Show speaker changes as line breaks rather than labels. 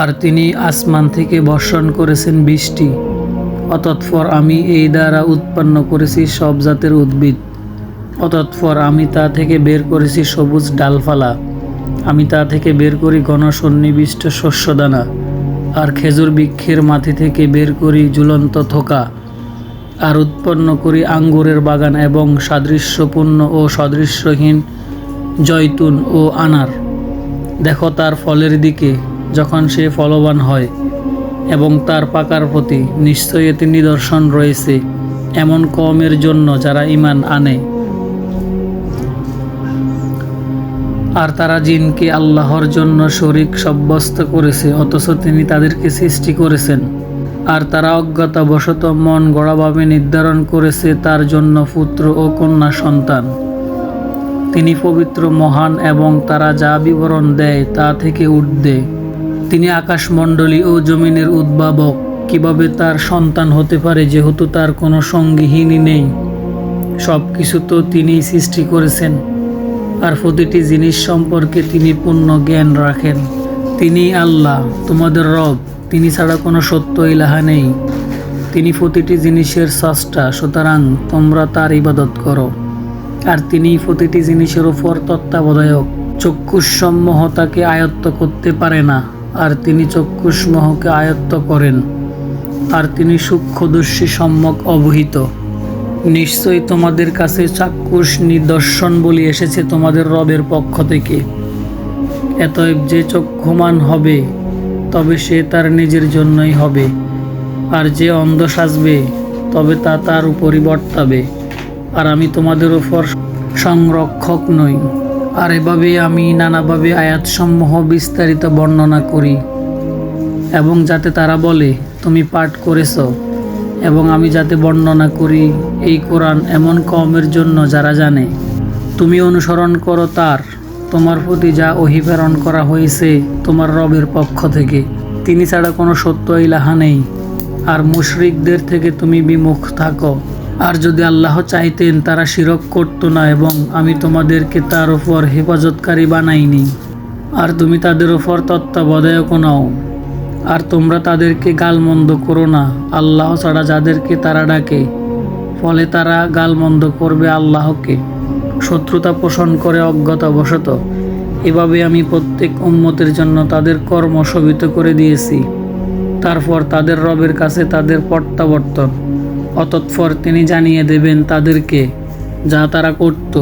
আর তিনি আসমান থেকে বর্ষণ করেছেন বৃষ্টি, অতৎপর আমি এই দ্বারা উৎপন্ন করেছি সব জাতের উদ্ভিদ, অতৎপর আমি তা থেকে বের করেছি সবুজ ডালফালা আমি তা থেকে বের করি ঘন সন্নিবিষ্ট শস্যদানা, আর খেজুর বৃক্ষের মাটি থেকে বের করি ঝুলন্ত থোকা, আর উৎপন্ন করি আঙ্গুরের বাগান এবং সাদৃশ্যপূর্ণ ও সদৃশ্যহীন জৈতুন ও আনার। দেখো তার ফলের দিকে। যখন সে ফলবান হয় এবং তার পাকার প্রতি নিশ্চয়ই এতে নিদর্শন রয়েছে, এমন কমের জন্য যারা ইমান আনে। আর তারা জিনকে আল্লাহর জন্য শরিক সাব্যস্ত করেছে, অথচ তিনি তাদেরকে সৃষ্টি করেছেন। আর তারা অজ্ঞতাবশত মন গড়াভাবে নির্ধারণ করেছে তার জন্য পুত্র ও কন্যা সন্তান। তিনি পবিত্র, মহান এবং তারা যা বিবরণ দেয় তা থেকে ঊর্ধ্বে তিনি আকাশমণ্ডলী ও জমিনের উদ্ভাবক। কীভাবে তার সন্তান হতে পারে যেহেতু তার কোনো সঙ্গীহীনই নেই। সব কিছু তো তিনিই সৃষ্টি করেছেন। আর প্রতিটি জিনিস সম্পর্কে তিনি পূর্ণ জ্ঞান রাখেন। তিনি আল্লাহ, তোমাদের রব, তিনি ছাড়া কোনো সত্য ইলাহা নেই। তিনি প্রতিটি জিনিসের স্রষ্টা, সুতরাং তোমরা তার ইবাদত করো। আর তিনি প্রতিটি জিনিসের ওপর তত্ত্বাবধায়ক। চক্ষুসমূহ তাকে আয়ত্ত করতে পারে না। আর তিনি চক্ষুসমূহকে আয়ত্ত করেন। আর তিনি সূক্ষ্মদর্শী সম্যক অবহিত। নিশ্চয়ই তোমাদের কাছে চাক্ষুষ নিদর্শন বলি এসেছে তোমাদের রবের পক্ষ থেকে। এতএব যে চক্ষুমান হবে, তবে সে তার নিজের জন্যই হবে। আর যে অন্ধ সাজবে, তবে তা তার উপরই বর্তাবে। আর আমি তোমাদের উপর সংরক্ষক নই। আর এভাবে আমি নানাভাবে আয়াতসমূহ বিস্তারিত বর্ণনা করি এবং যাতে তারা বলে, তুমি পাঠ করেছ। এবং আমি যাতে বর্ণনা করি, এই কোরআন এমন কমের জন্য যারা জানে, তুমি অনুসরণ করো তার। তোমার প্রতি যা অহিপ্রেরণ করা হয়েছে, তোমার রবের পক্ষ থেকে। তিনি ছাড়া কোনো সত্য ইলাহা নেই। আর মুশরিকদের থেকে তুমি বিমুখ থাকো। আর যদি আল্লাহ চাইতেন তারা শিরক করতো না এবং আমি তোমাদেরকে তার উপর হেফাজতকারী বানাইনি। আর তুমি তাদের উপর তত্ত্বাবধায়ক নাও। আর তোমরা তাদেরকে গালমন্দ করো না। আল্লাহ ছাড়া যাদেরকে তারা ডাকে, ফলে তারা গালমন্দ করবে আল্লাহকে। শত্রুতা পোষণ করে অজ্ঞতাবশত এভাবে আমি প্রত্যেক উম্মতের জন্য তাদের কর্ম শোভিত করে দিয়েছি। তারপর তাদের রবের কাছে তাদের প্রত্যাবর্তন। অতৎপর তিনি জানিয়ে দেবেন তাদেরকে যা তারা করত।